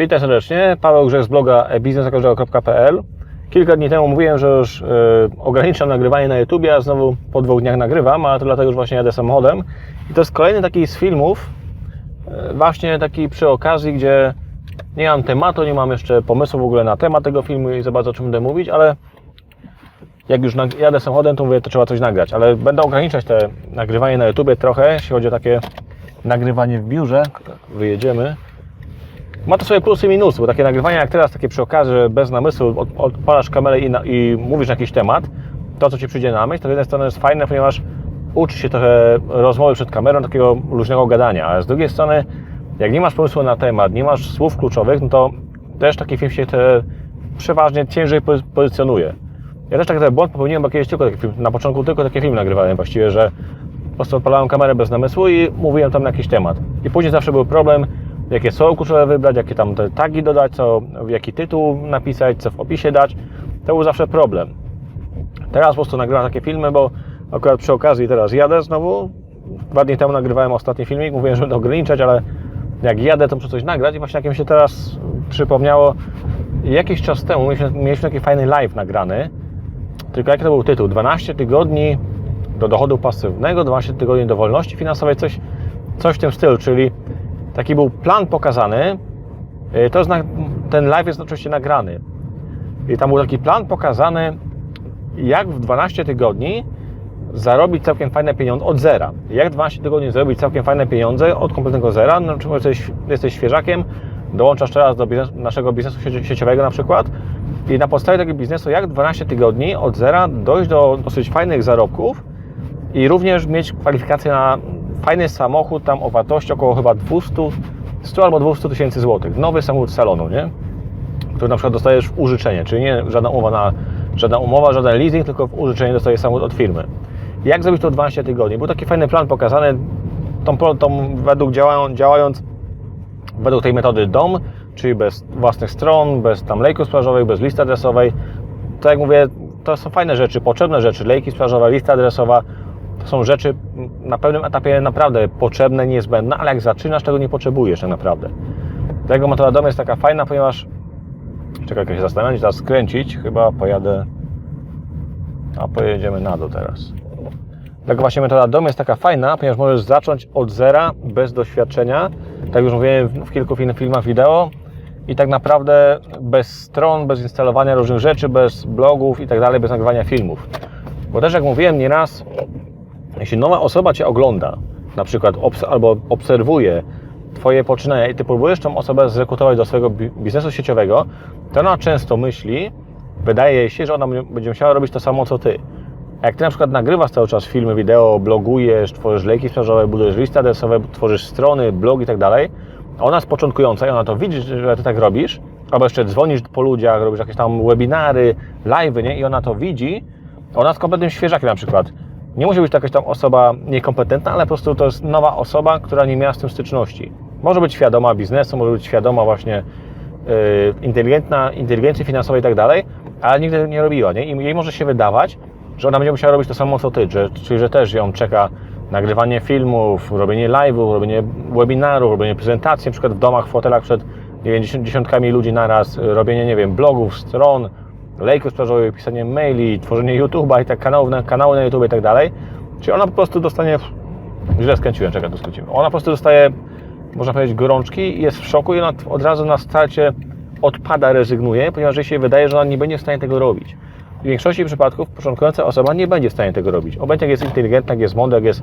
Witam serdecznie, Paweł Grzech z bloga biznesakażdżego.pl Kilka dni temu mówiłem, że już e, ograniczam nagrywanie na YouTube, a znowu po dwóch dniach nagrywam, a to dlatego, że właśnie jadę samochodem. I to jest kolejny taki z filmów, e, właśnie taki przy okazji, gdzie nie mam tematu, nie mam jeszcze pomysłu w ogóle na temat tego filmu i za bardzo o czym będę mówić, ale jak już jadę samochodem, to mówię, to trzeba coś nagrać, ale będę ograniczać te nagrywanie na YouTube trochę, jeśli chodzi o takie nagrywanie w biurze. Wyjedziemy. Ma to swoje plusy i minusy, bo takie nagrywania jak teraz, takie przy okazji, bez namysłu od, odpalasz kamerę i, na, i mówisz na jakiś temat, to co Ci przyjdzie na myśl, to z jednej strony jest fajne, ponieważ uczy się trochę rozmowy przed kamerą, takiego luźnego gadania, ale z drugiej strony, jak nie masz pomysłu na temat, nie masz słów kluczowych, no to też taki film się te przeważnie ciężej pozy- pozycjonuje. Ja też taki błąd popełniłem, bo kiedyś tylko taki film, na początku tylko takie film nagrywałem właściwie, że po prostu odpalałem kamerę bez namysłu i mówiłem tam na jakiś temat. I później zawsze był problem, jakie słowo kluczowe wybrać, jakie tam te tagi dodać, co, jaki tytuł napisać, co w opisie dać. To był zawsze problem. Teraz po prostu nagrywam takie filmy, bo akurat przy okazji teraz jadę znowu. Dwa dni temu nagrywałem ostatni filmik, mówiłem, że będę ograniczać, ale jak jadę, to muszę coś nagrać i właśnie jak mi się teraz przypomniało, jakiś czas temu mieliśmy, mieliśmy taki fajny live nagrany, tylko jaki to był tytuł? 12 tygodni do dochodu pasywnego, 12 tygodni do wolności finansowej, coś, coś w tym stylu, czyli taki był plan pokazany. Yy, To jest na, ten live jest oczywiście nagrany. I tam był taki plan pokazany, jak w 12 tygodni zarobić całkiem fajne pieniądze od zera. Jak w 12 tygodni zarobić całkiem fajne pieniądze od kompletnego zera. No, czy jesteś, jesteś świeżakiem, dołączasz teraz do biznes, naszego biznesu sieci- sieciowego na przykład i na podstawie tego biznesu, jak w 12 tygodni od zera dojść do dosyć fajnych zarobków i również mieć kwalifikację na fajny samochód tam o wartości około chyba 200, 100 albo 200 tysięcy złotych. Nowy samochód salonu, nie? Który na przykład dostajesz w użyczenie, czyli nie żadna umowa, na, żadna umowa, żaden leasing, tylko w użyczenie dostajesz samochód od firmy. Jak zrobić to w 12 tygodni? Był taki fajny plan pokazany, tą, tą według działając, działając według tej metody DOM, czyli bez własnych stron, bez tam lejków sprzedażowych, bez listy adresowej. To jak mówię, to są fajne rzeczy, potrzebne rzeczy, lejki sprzedażowe, lista adresowa, to są rzeczy na pewnym etapie naprawdę potrzebne, niezbędne, ale jak zaczynasz, tego nie potrzebujesz tak naprawdę. Dlatego metoda DOM jest taka fajna, ponieważ czekaj, jak się zastanawiam, teraz skręcić, chyba pojadę, a pojedziemy na dół teraz. Dlatego właśnie metoda DOM jest taka fajna, ponieważ możesz zacząć od zera, bez doświadczenia, tak już mówiłem w kilku filmach wideo i tak naprawdę bez stron, bez instalowania różnych rzeczy, bez blogów i tak dalej, bez nagrywania filmów. Bo też jak mówiłem nieraz, jeśli nowa osoba Cię ogląda, na przykład obs- albo obserwuje Twoje poczynania i Ty próbujesz tą osobę zrekrutować do swojego bi- biznesu sieciowego, to ona często myśli, wydaje się, że ona będzie- musiała robić to samo co Ty. A jak Ty na przykład nagrywasz cały czas filmy, wideo, blogujesz, tworzysz lejki sprzedażowe, budujesz listy adresowe, tworzysz strony, blog i tak dalej, ona jest początkująca i ona to widzi, że Ty tak robisz, albo jeszcze dzwonisz po ludziach, robisz jakieś tam webinary, live'y, nie? I ona to widzi, ona jest kompletnym świeżakiem na przykład. Nie musi być to jakaś tam osoba niekompetentna, ale po prostu to jest nowa osoba, która nie miała z tym styczności. Może być świadoma biznesu, może być świadoma właśnie yy, inteligentna, inteligencji finansowej i tak dalej, ale nigdy nie robiła. Nie? I jej może się wydawać, że ona będzie musiała robić to samo co ty, że, czyli że też ją czeka nagrywanie filmów, robienie live'ów, robienie webinarów, robienie prezentacji, na przykład w domach, w hotelach przed nie wiem, dziesiąt- dziesiątkami ludzi naraz, robienie, nie wiem, blogów, stron, lejków sprzedażowych, pisanie maili, tworzenie YouTube'a i tak kanałów na, kanały na YouTube i tak dalej. Czyli ona po prostu dostanie, źle skręciłem, czekaj, to skrócimy. Ona po prostu dostaje, można powiedzieć, gorączki jest w szoku i ona od razu na starcie odpada, rezygnuje, ponieważ jej się wydaje, że ona nie będzie w stanie tego robić. W większości przypadków początkująca osoba nie będzie w stanie tego robić. Obojętnie jak jest inteligentna, jak jest mądra, jak jest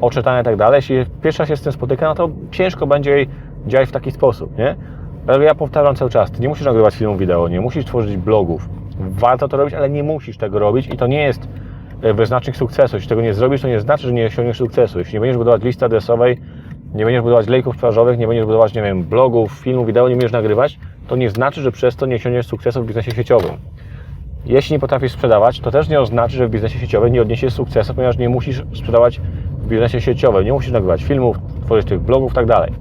oczytana i tak dalej, jeśli pierwszy raz się z tym spotyka, no to ciężko będzie jej działać w taki sposób, nie? Dlatego ja powtarzam cały czas, ty nie musisz nagrywać filmów wideo, nie musisz tworzyć blogów. Warto to robić, ale nie musisz tego robić i to nie jest e, wyznacznik sukcesu. Jeśli tego nie zrobisz, to nie znaczy, że nie osiągniesz sukcesu. Jeśli nie będziesz budować listy adresowej, nie będziesz budować lejków sprzedażowych, nie będziesz budować, nie wiem, blogów, filmów, wideo, nie będziesz nagrywać, to nie znaczy, że przez to nie osiągniesz sukcesu w biznesie sieciowym. Jeśli nie potrafisz sprzedawać, to też nie oznacza, że w biznesie sieciowym nie odniesiesz sukcesu, ponieważ nie musisz sprzedawać w biznesie sieciowym, nie musisz nagrywać filmów, tworzyć tych blogów i tak dalej.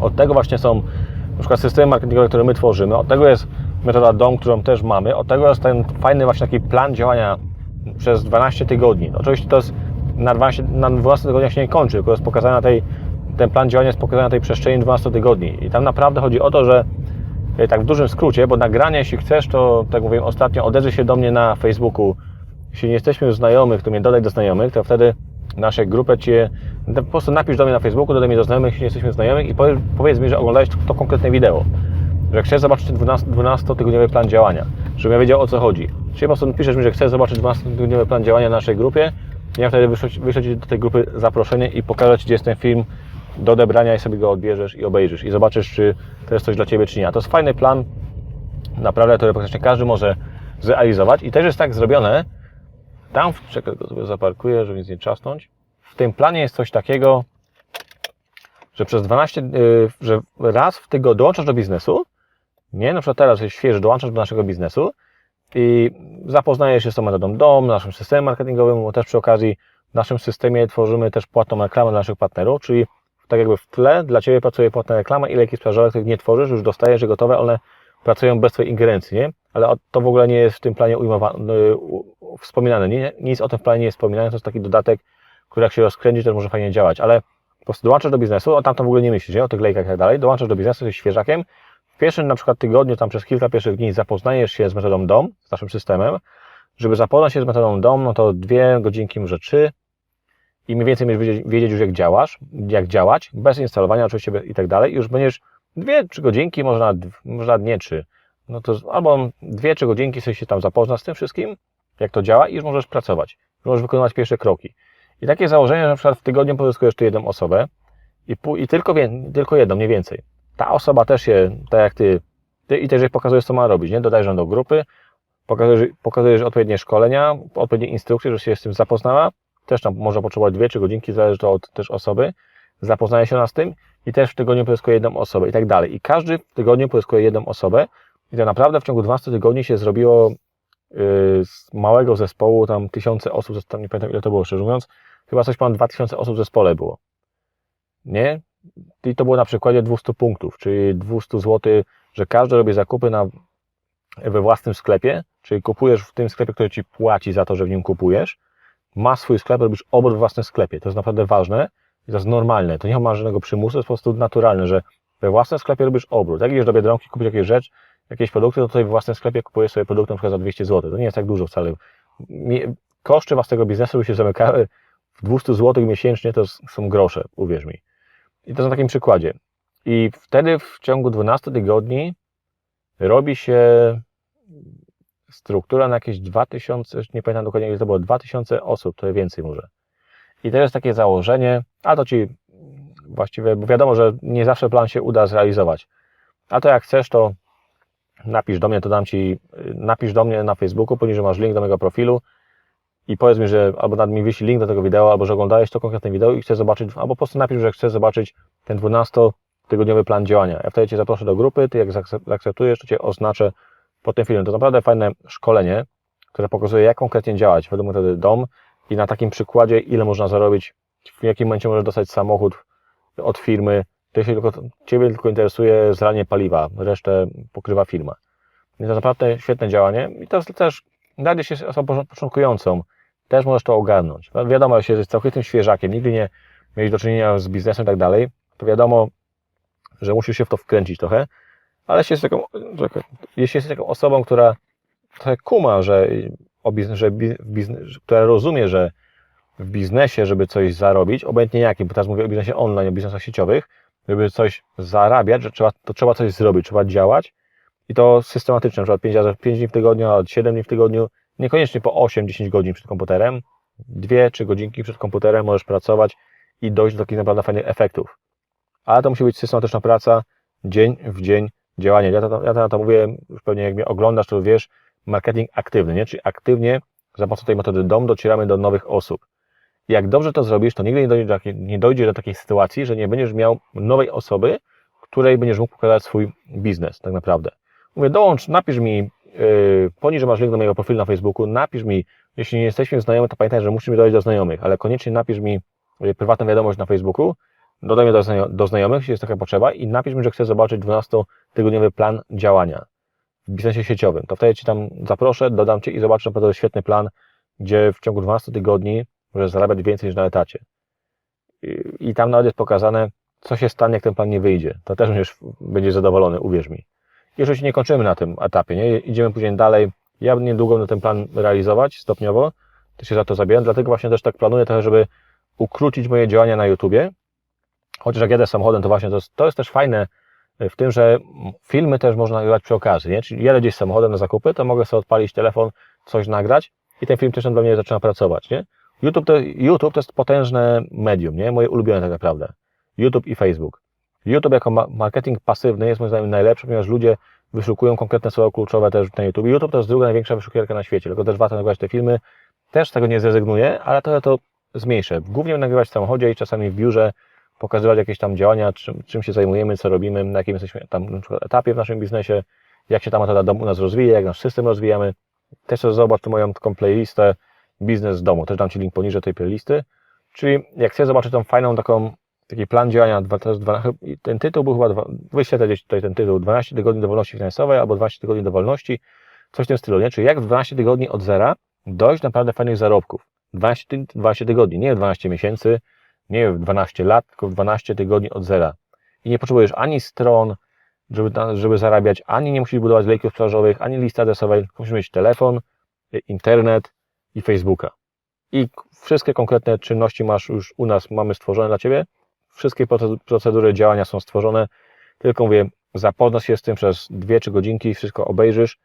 Od tego właśnie są na przykład systemy marketingowe, które my tworzymy, od tego jest metoda DOM, którą też mamy, od tego jest ten fajny właśnie taki plan działania przez 12 tygodni. Oczywiście to jest na 12, na 12 tygodniach się nie kończy, tylko jest pokazana tej, ten plan działania jest pokazany na tej przestrzeni 12 tygodni. I tam naprawdę chodzi o to, że e, tak w dużym skrócie, bo nagranie, jeśli chcesz, to tak mówiłem ostatnio, odezwij się do mnie na Facebooku. Jeśli nie jesteśmy już znajomych, to mnie dodaj do znajomych, to wtedy naszej grupę Cię, po prostu napisz do mnie na Facebooku, dodaj mnie do znajomych, jeśli nie jesteśmy znajomych i powiedz, mi, że oglądałeś to, to konkretne wideo. Że chcesz zobaczyć ten 12 12-tygodniowy plan działania, żebym ja wiedział o co chodzi. Czyli po prostu piszesz mi, że chcesz zobaczyć 12-tygodniowy plan działania w naszej grupie, ja wtedy wyślę, Ci do tej grupy zaproszenie i pokażę Ci, gdzie jest ten film do odebrania i sobie go odbierzesz i obejrzysz i zobaczysz, czy to jest coś dla Ciebie, czy nie. A to jest fajny plan, naprawdę, który praktycznie każdy może zrealizować i też jest tak zrobione, tam, czekaj, go sobie zaparkuję, żeby nic nie trzasnąć, w tym planie jest coś takiego, że przez 12, yy, że raz w tygodniu dołączasz do biznesu, nie, na przykład teraz świeży, dołączasz do naszego biznesu i zapoznajesz się z tą metodą DOM, naszym systemem marketingowym, też przy okazji w naszym systemie tworzymy też płatną reklamę dla naszych partnerów, czyli tak jakby w tle dla Ciebie pracuje płatna reklama i leki sprzedażowe, których nie tworzysz, już dostajesz je gotowe, one pracują bez Twojej ingerencji, nie? Ale to w ogóle nie jest w tym planie ujmowane, wspominane. Nie, nic o tym planie nie jest wspominane, to jest taki dodatek, który jak się rozkręci, też może fajnie działać, ale po prostu dołączasz do biznesu, o tam to w ogóle nie myślisz, nie? o tych lejkach i tak dalej, dołączasz do biznesu, jesteś świeżakiem, w pierwszym na przykład tygodniu, tam przez kilka pierwszych dni zapoznajesz się z metodą DOM, z naszym systemem, żeby zapoznać się z metodą DOM, no to dwie godzinki, może trzy. I mniej więcej będziesz wiedzieć, już jak działasz, jak działać, bez instalowania oczywiście i tak dalej, i już będziesz dwie, trzy godzinki, może nawet, może nawet nie trzy, no to albo dwie, trzy godzinki sobie się tam zapoznasz z tym wszystkim, jak to działa i już możesz pracować, już możesz wykonywać pierwsze kroki. I takie założenie, że na przykład w tygodniu pozyskujesz tu jedną osobę i, pół, i tylko, tylko jedną, nie więcej. Ta osoba też się, tak jak ty, ty i też pokazujesz, co ma robić, nie? Dodajesz ją do grupy, pokazujesz, pokazujesz odpowiednie szkolenia, odpowiednie instrukcje, że się z tym zapoznała. Też tam może potrzebować dwie, trzy godzinki, zależy to od też osoby. Zapoznaje się ona z tym i też w tygodniu pozyskuje jedną osobę i tak dalej. I każdy w tygodniu pozyskuje jedną osobę i to naprawdę w ciągu 12 tygodni się zrobiło yy, z małego zespołu, tam tysiące osób, tam nie pamiętam ile to było, szczerze mówiąc, chyba coś ponad 2000 osób w zespole było. Nie? I to było na przykładzie 200 punktów, czyli 200 zł, że każdy robi zakupy na, we własnym sklepie, czyli kupujesz w tym sklepie, który ci płaci za to, że w nim kupujesz, masz swój sklep, robisz obrót w własnym sklepie. To jest naprawdę ważne i to jest normalne. To nie ma żadnego przymusu, to jest po prostu naturalne, że we własnym sklepie robisz obrót. Jak idziesz do Biedronki kupić jakieś rzecz, jakieś produkty, to tutaj we własnym sklepie kupujesz sobie produkt na przykład za 200 zł. To nie jest tak dużo wcale. Koszty własnego biznesu by się zamykały w 200 zł miesięcznie, to są grosze, uwierz mi. I to na takim przykładzie. I wtedy w ciągu 12 tygodni robi się struktura na jakieś 2000, już nie pamiętam dokładnie ile to było, 2000 osób, to więcej może. I to jest takie założenie, a to Ci właściwie, bo wiadomo, że nie zawsze plan się uda zrealizować. A to jak chcesz, to napisz do mnie, to dam Ci, napisz do mnie na Facebooku, poniżej masz link do mojego profilu i powiedz mi, że albo nad mi wyślij link do tego wideo, albo że oglądałeś to konkretne wideo i chcesz zobaczyć, albo po prostu napisz, że chcesz zobaczyć ten 12-tygodniowy plan działania. Ja wtedy Cię zaproszę do grupy, Ty jak zaakcep- zaakceptujesz, to Cię oznaczę pod tym filmem. To naprawdę fajne szkolenie, które pokazuje, jak konkretnie działać według metody DOM i na takim przykładzie, ile można zarobić, w jakim momencie możesz dostać samochód od firmy. To się tylko, Ciebie tylko interesuje zranie paliwa, resztę pokrywa firma. Więc to naprawdę świetne działanie i to też, nawet jeśli jest osobą początkującą, też możesz to ogarnąć. No, Wiadomo, jeśli jesteś całkowitym świeżakiem, nigdy nie miałeś do czynienia z biznesem i tak dalej, to wiadomo, że musisz się w to wkręcić trochę, ale jeśli jesteś taką, jeśli jesteś taką osobą, która trochę kuma, że, o biznes, że biznes, która rozumie, że w biznesie, żeby coś zarobić, obojętnie jakim, bo teraz mówię o biznesie online, o biznesach sieciowych, żeby coś zarabiać, że trzeba, to trzeba coś zrobić, trzeba działać i to systematycznie, na przykład 5, razy, 5 dni w tygodniu, a 7 dni w tygodniu, niekoniecznie po 8-10 godzin przed komputerem, 2-3 godzinki przed komputerem możesz pracować i dojść do takich naprawdę fajnych efektów. Ale to musi być systematyczna praca, dzień w dzień działanie. Ja to, ja to, to mówię, już pewnie jak mnie oglądasz, to wiesz, marketing aktywny, nie? czyli aktywnie za pomocą tej metody DOM docieramy do nowych osób. Jak dobrze to zrobisz, to nigdy nie dojdzie, do nie dojdzie do takiej sytuacji, że nie będziesz miał nowej osoby, której będziesz mógł pokazać swój biznes tak naprawdę. Mówię, dołącz, napisz mi, yy, poniżej masz link do mojego profilu na Facebooku, napisz mi, jeśli nie jesteśmy znajomi, to pamiętaj, że musisz mi dodać do znajomych, ale koniecznie napisz mi yy, prywatną wiadomość na Facebooku, dodaj mnie do, znajo- do znajomych, jeśli jest taka potrzeba i napisz mi, że chcesz zobaczyć 12-tygodniowy plan działania w biznesie sieciowym. To wtedy Ci tam zaproszę, dodam Cię i zobaczysz naprawdę świetny plan, gdzie w ciągu 12 tygodni możesz zarabiać więcej niż na etacie. I, I tam nawet jest pokazane, co się stanie, jak ten plan nie wyjdzie. To też będziesz, będziesz zadowolony, uwierz mi. Jeżeli nie kończymy na tym etapie, nie? idziemy później dalej. Ja niedługo będę ten plan realizować stopniowo, to się za to zabieram, dlatego właśnie też tak planuję trochę, żeby ukrócić moje działania na YouTubie. Chociaż jak jadę samochodem, to właśnie to jest, to jest też fajne w tym, że filmy też można nagrywać przy okazji, nie? Czyli jadę gdzieś samochodem na zakupy, to mogę sobie odpalić telefon, coś nagrać i ten film też dla mnie zaczyna pracować, nie? YouTube to, YouTube to jest potężne medium, nie? Moje ulubione tak naprawdę. YouTube i Facebook. YouTube jako ma marketing pasywny jest moim zdaniem najlepszy, ponieważ ludzie wyszukują konkretne słowa kluczowe też na YouTube. YouTube to jest druga największa wyszukiwarka na świecie, tylko też warto nagrywać te filmy. Też tego nie zrezygnuję, ale trochę to zmniejszę. Głównie nagrywać w samochodzie i czasami w biurze, pokazywać jakieś tam działania, czym, czym się zajmujemy, co robimy, na jakim jesteśmy tam na przykład etapie w naszym biznesie, jak się ta metoda domu u nas rozwija, jak nasz system rozwijamy. Też zobacz tu moją taką playlistę Biznes z domu. Też dam Ci link poniżej tej playlisty. Czyli jak chcesz zobaczyć tą fajną taką, taki plan działania, ten tytuł był chyba, wyświetlę gdzieś tutaj ten tytuł, 12 tygodni do wolności finansowej albo 12 tygodni do wolności, coś w tym stylu, nie? Czyli jak w 12 tygodni od zera dojść do naprawdę fajnych zarobków. 12, 12 tygodni, nie 12 miesięcy, nie w 12 lat, tylko w 12 tygodni od zera. I nie potrzebujesz ani stron, żeby, żeby zarabiać, ani nie musisz budować lejków sprzedażowych, ani listy adresowej, musisz mieć telefon, internet i Facebooka. I wszystkie konkretne czynności masz już u nas, mamy stworzone dla Ciebie. Wszystkie procedury działania są stworzone. Tylko mówię, zapoznasz się z tym przez dwie, trzy godzinki, wszystko obejrzysz,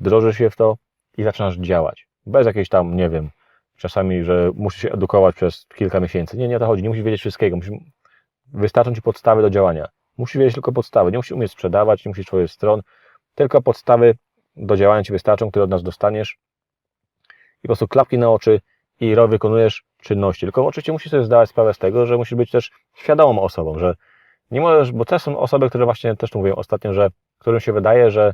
wdrożysz się w to i zaczynasz działać. Bez jakiejś tam, nie wiem, czasami, że musisz się edukować przez kilka miesięcy. Nie, nie o to chodzi. Nie musisz wiedzieć wszystkiego. Musisz, wystarczą Ci podstawy do działania. Musisz wiedzieć tylko podstawy. Nie musisz umieć sprzedawać, nie musisz tworzyć stron. Tylko podstawy do działania Ci wystarczą, które od nas dostaniesz. I po prostu klapki na oczy i wykonujesz czynności. Tylko oczywiście musisz sobie zdawać sprawę z tego, że musisz być też świadomą osobą, że nie możesz, bo też są osoby, które właśnie też mówią ostatnio, że którym się wydaje, że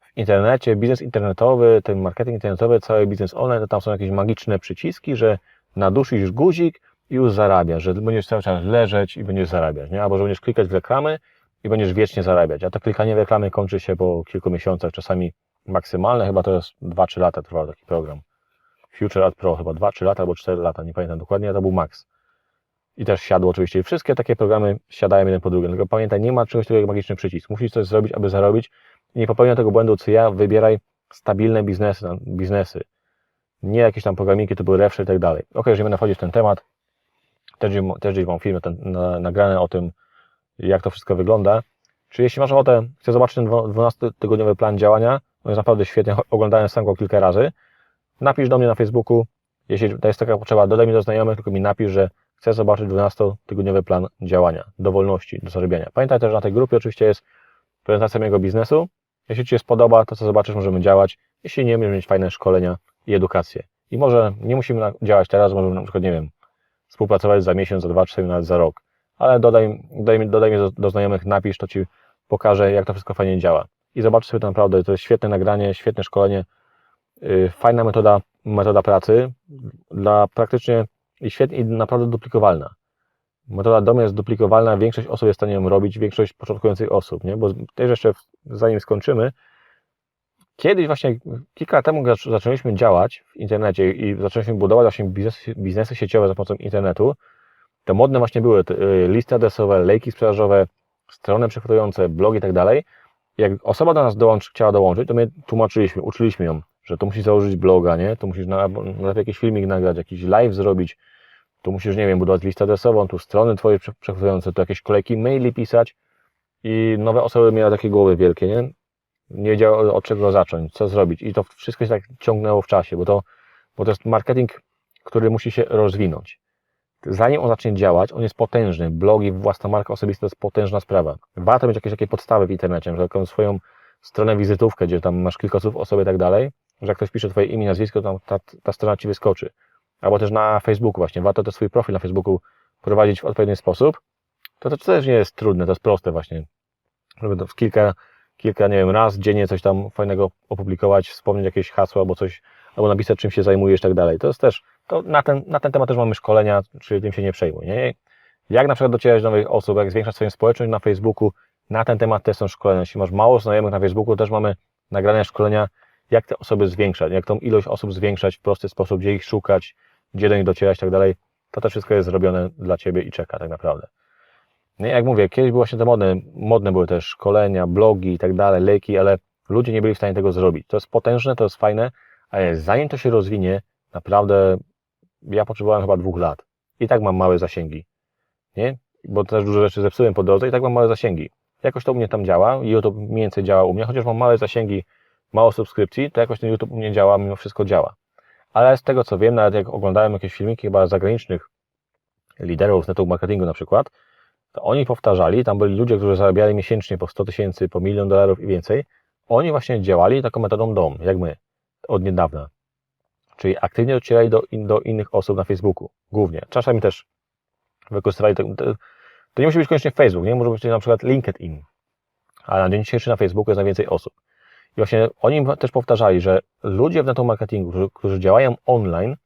w internecie, biznes internetowy, ten marketing internetowy, cały biznes online, to tam są jakieś magiczne przyciski, że nadusisz guzik i już zarabiasz, że będziesz cały czas leżeć i będziesz zarabiać, nie? Albo że będziesz klikać w reklamy i będziesz wiecznie zarabiać. A to klikanie w reklamy kończy się po kilku miesiącach, czasami maksymalne, chyba to jest 2-3 lata trwał taki program. Future Ad Pro chyba 2-3 lata albo 4 lata, nie pamiętam dokładnie, to był max. I też siadło oczywiście. I wszystkie takie programy siadają jeden po drugim. Tylko pamiętaj, nie ma czegoś takiego jak magiczny przycisk. Musisz coś zrobić, aby zarobić. Nie popełniaj tego błędu, co ja. Wybieraj stabilne biznesy. biznesy. Nie jakieś tam programiki typu Refsher i tak dalej. Ok, jeżeli będę wchodzić w ten temat, też, też gdzieś mam filmy ten, na, nagrane o tym, jak to wszystko wygląda. Czy jeśli masz ochotę, chcesz zobaczyć ten 12-tygodniowy plan działania, on jest naprawdę świetny, oglądałem sam go kilka razy, napisz do mnie na Facebooku, jeśli jest taka potrzeba, dodaj mi do znajomych, tylko mi napisz, że chcę zobaczyć 12-tygodniowy plan działania, do wolności, do zarabiania. Pamiętaj też, że na tej grupie oczywiście jest prezentacja mojego biznesu. Jeśli Ci się spodoba, to co zobaczysz, możemy działać. Jeśli nie, możemy mieć fajne szkolenia i edukację. I może nie musimy działać teraz, możemy na przykład, nie wiem, współpracować za miesiąc, za dwa, czasami nawet za rok. Ale dodaj, dodaj, dodaj mnie do, do znajomych, napisz, to Ci pokażę, jak to wszystko fajnie działa. I zobacz sobie to naprawdę, to jest świetne nagranie, świetne szkolenie, fajna metoda, metoda pracy, dla praktycznie i świetnie, i naprawdę duplikowalna. Metoda DOM jest duplikowalna, większość osób jest w stanie ją robić, większość początkujących osób, nie? Bo też jeszcze, zanim skończymy, kiedyś właśnie, kilka lat temu zaczęliśmy działać w internecie i zaczęliśmy budować właśnie biznesy, biznesy sieciowe za pomocą internetu, to modne właśnie były y, listy adresowe, lejki sprzedażowe, strony przechwytujące, blogi i tak dalej. Jak osoba do nas dołącz, chciała dołączyć, to my tłumaczyliśmy, uczyliśmy ją, że to musisz założyć bloga, nie? To musisz na, na jakiś filmik nagrać, jakiś live zrobić, tu musisz, nie wiem, budować listę adresową, tu strony twoje przechwytujące, tu jakieś kolejki maili pisać i nowe osoby miały takie głowy wielkie, nie? Nie wiedziały od czego zacząć, co zrobić i to wszystko się tak ciągnęło w czasie, bo to, bo to jest marketing, który musi się rozwinąć. Zanim on zacznie działać, on jest potężny. Blogi, własna marka osobista to jest potężna sprawa. Warto mieć jakieś takie podstawy w internecie, że taką swoją stronę wizytówkę, gdzie tam masz kilka słów o sobie i tak dalej, że jak ktoś pisze twoje imię, nazwisko, to ta, ta strona ci wyskoczy albo też na Facebooku właśnie, warto też swój profil na Facebooku prowadzić w odpowiedni sposób, to to też nie jest trudne, to jest proste właśnie, żeby to kilka, kilka, nie wiem, raz dziennie coś tam fajnego opublikować, wspomnieć jakieś hasło albo coś, albo napisać czym się zajmujesz i tak dalej. To jest też, to na ten, na ten temat też mamy szkolenia, czyli tym się nie przejmuj, nie? Jak na przykład docierać do nowych osób, jak zwiększać swoją społeczność na Facebooku, na ten temat też są szkolenia. Jeśli masz mało znajomych na Facebooku, też mamy nagrane szkolenia, jak te osoby zwiększać, jak tą ilość osób zwiększać w prosty sposób, gdzie ich szukać, gdzie do nich docierać i tak dalej, to to wszystko jest zrobione dla Ciebie i czeka tak naprawdę. Nie, jak mówię, kiedyś było właśnie te modne, modne były też szkolenia, blogi i tak dalej, leki, ale ludzie nie byli w stanie tego zrobić. To jest potężne, to jest fajne, ale zanim to się rozwinie, naprawdę ja potrzebowałem chyba dwóch lat. I tak mam małe zasięgi. Nie? Bo też dużo rzeczy zepsułem po drodze i tak mam małe zasięgi. Jakoś to u mnie tam działa, YouTube mniej więcej działa u mnie, chociaż mam małe zasięgi, mało subskrypcji, to jakoś ten YouTube u mnie działa, mimo wszystko działa. Ale z tego co wiem, nawet jak oglądałem jakieś filmiki chyba zagranicznych liderów z network marketingu na przykład, to oni powtarzali, tam byli ludzie, którzy zarabiali miesięcznie po 100 tysięcy, po milion dolarów i więcej, oni właśnie działali taką metodą DOM, jak my, od niedawna. Czyli aktywnie docierali do, do innych osób na Facebooku, głównie. Czasami też wykorzystywali to, to nie musi być koniecznie Facebook, nie? Może być na przykład LinkedIn, ale na dzień dzisiejszy na Facebooku jest najwięcej osób. I właśnie oni też powtarzali, że ludzie w network marketingu, którzy, działają online,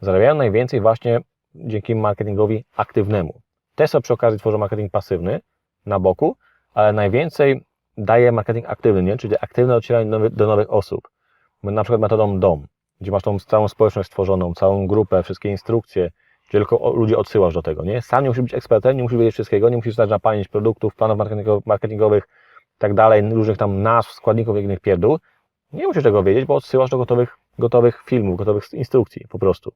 zarabiają najwięcej właśnie dzięki marketingowi aktywnemu. Też sobie przy okazji tworzą marketing pasywny na boku, ale najwięcej daje marketing aktywny, nie? czyli aktywne docieranie do do nowych osób. Na przykład metodą DOM, gdzie masz tą całą społeczność stworzoną, całą grupę, wszystkie instrukcje, gdzie tylko ludzi odsyłasz do tego. Nie? Sam nie musisz być ekspertem, nie musisz wiedzieć wszystkiego, nie musisz znać na pamięć produktów, planów marketingowych, tak dalej, różnych tam nazw, składników, innych pierdół. Nie musisz tego wiedzieć, bo odsyłasz do gotowych, gotowych filmów, gotowych instrukcji po prostu.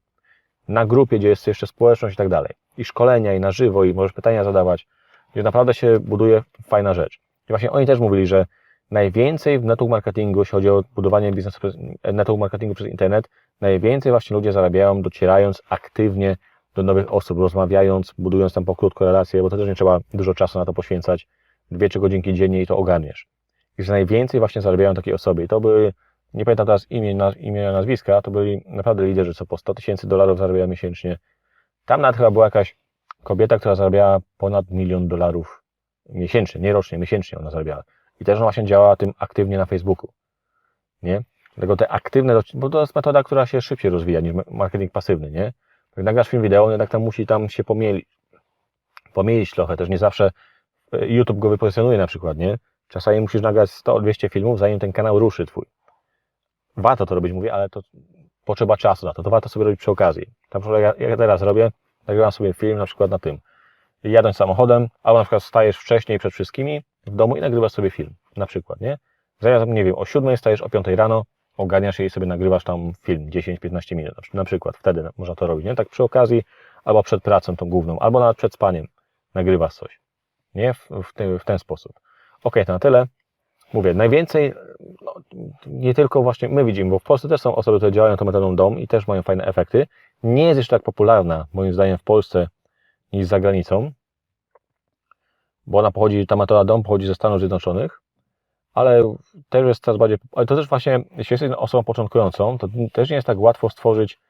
Na grupie, gdzie jest jeszcze społeczność i tak dalej. I szkolenia, i na żywo, i możesz pytania zadawać, gdzie naprawdę się buduje fajna rzecz. I właśnie oni też mówili, że najwięcej w network marketingu, jeśli chodzi o budowanie biznesu, network marketingu przez internet, najwięcej właśnie ludzie zarabiają, docierając aktywnie do nowych osób, rozmawiając, budując tam pokrótko relacje, bo to też nie trzeba dużo czasu na to poświęcać, dwie, trzy godzinki dziennie i to ogarniesz. I że najwięcej właśnie zarabiają takie osoby. I to były, nie pamiętam teraz imię, imienia, nazwiska, to byli naprawdę liderzy, co po 100 tysięcy dolarów zarabiają miesięcznie. Tam nawet chyba była jakaś kobieta, która zarabiała ponad milion dolarów miesięcznie, nie rocznie, miesięcznie ona zarabiała. I też ona właśnie działa tym aktywnie na Facebooku. Nie? Dlatego te aktywne, bo to jest metoda, która się szybciej rozwija niż marketing pasywny, nie? Jak nagrasz film wideo, jednak tam musi tam się pomielić, pomielić trochę, też nie zawsze YouTube go wypozycjonuje na przykład, nie? Czasami musisz nagrać 100-200 filmów, zanim ten kanał ruszy twój. Warto to robić, mówię, ale to potrzeba czasu na to, to warto sobie robić przy okazji. Tam, jak ja teraz robię, nagrywam sobie film na przykład na tym, jadąc samochodem, albo na przykład stajesz wcześniej przed wszystkimi w domu i nagrywasz sobie film, na przykład, nie? Zamiast, nie wiem, o 7 stajesz o 5 rano, ogarniasz je i sobie nagrywasz tam film 10-15 minut, na przykład, wtedy można to robić, nie? Tak przy okazji, albo przed pracą tą główną, albo nawet przed spaniem nagrywasz coś, nie? W, w, ten, w ten sposób. Ok, to na tyle. Mówię, najwięcej, no, nie tylko właśnie my widzimy, bo w Polsce też są osoby, które działają tą metodą DOM i też mają fajne efekty. Nie jest jeszcze tak popularna, moim zdaniem, w Polsce niż za granicą, bo ona pochodzi, ta metoda DOM pochodzi ze Stanów Zjednoczonych, ale też jest coraz bardziej, ale to też właśnie, jeśli jesteś osobą początkującą, to też nie jest tak łatwo stworzyć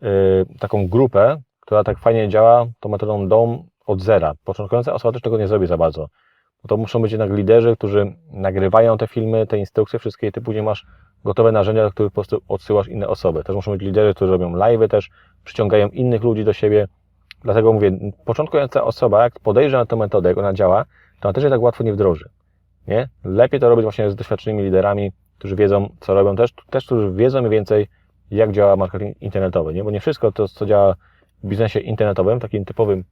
yy, taką grupę, która tak fajnie działa tą metodą DOM od zera. Początkująca osoba też tego nie zrobi za bardzo. Bo to muszą być jednak liderzy, którzy nagrywają te filmy, te instrukcje wszystkie i ty później masz gotowe narzędzia, do których po prostu odsyłasz inne osoby. Też muszą być liderzy, którzy robią live, też przyciągają innych ludzi do siebie. Dlatego mówię, początkująca osoba, jak podejrzy na tę metodę, jak ona działa, to ona też je tak łatwo nie wdroży. Nie? Lepiej to robić właśnie z doświadczonymi liderami, którzy wiedzą, co robią, też, też którzy wiedzą mniej więcej, jak działa marketing internetowy, nie? Bo nie wszystko to, co działa w biznesie internetowym, takim typowym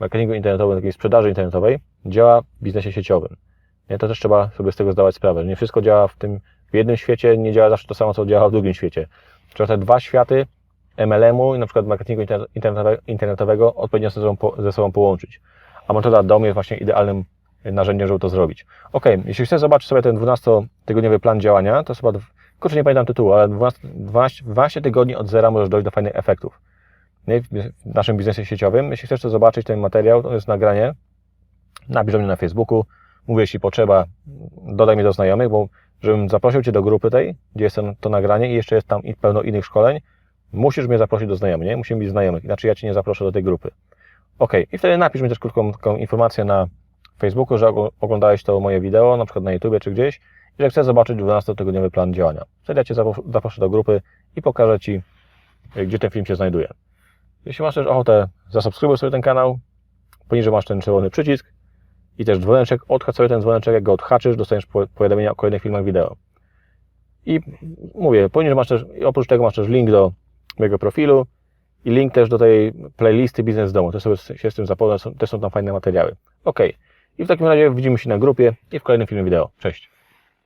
marketingu internetowym, takiej sprzedaży internetowej, działa w biznesie sieciowym. Nie? To też trzeba sobie z tego zdawać sprawę, nie wszystko działa w tym, w jednym świecie, nie działa zawsze to samo, co działa w drugim świecie. Trzeba te dwa światy MLM-u i na przykład marketingu internetowego odpowiednio ze sobą, ze sobą połączyć. A metoda DOM jest właśnie idealnym narzędziem, żeby to zrobić. Ok, jeśli chcesz zobaczyć sobie ten 12-tygodniowy plan działania, to chyba, kurczę, nie pamiętam tytułu, ale 12, 12, 12 tygodni od zera możesz dojść do fajnych efektów? W naszym biznesie sieciowym. Jeśli chcesz to zobaczyć, ten materiał, to jest nagranie, napisz mnie na Facebooku, mówię, jeśli potrzeba, dodaj mnie do znajomych, bo żebym zaprosił Cię do grupy tej, gdzie jest to nagranie i jeszcze jest tam pełno innych szkoleń, musisz mnie zaprosić do znajomych, nie? Musimy być znajomych, inaczej ja Cię nie zaproszę do tej grupy. Ok, i wtedy napisz mi też krótką, informację na Facebooku, że oglądałeś to moje wideo, na przykład na YouTubie czy gdzieś i że chcesz zobaczyć 12-tygodniowy plan działania. Wtedy ja Cię zaproszę do grupy i pokażę Ci, gdzie ten film się znajduje. Jeśli masz też ochotę, zasubskrybuj sobie ten kanał, poniżej masz ten czerwony przycisk i też dzwoneczek, odhacz sobie ten dzwoneczek, jak go odhaczysz, dostaniesz powiadomienia o kolejnych filmach wideo. I mówię, poniżej masz też, oprócz tego masz też link do mojego profilu i link też do tej playlisty Biznes domu. To sobie się z tym zapoznać, też są tam fajne materiały. OK. I w takim razie widzimy się na grupie i w kolejnym filmie wideo. Cześć.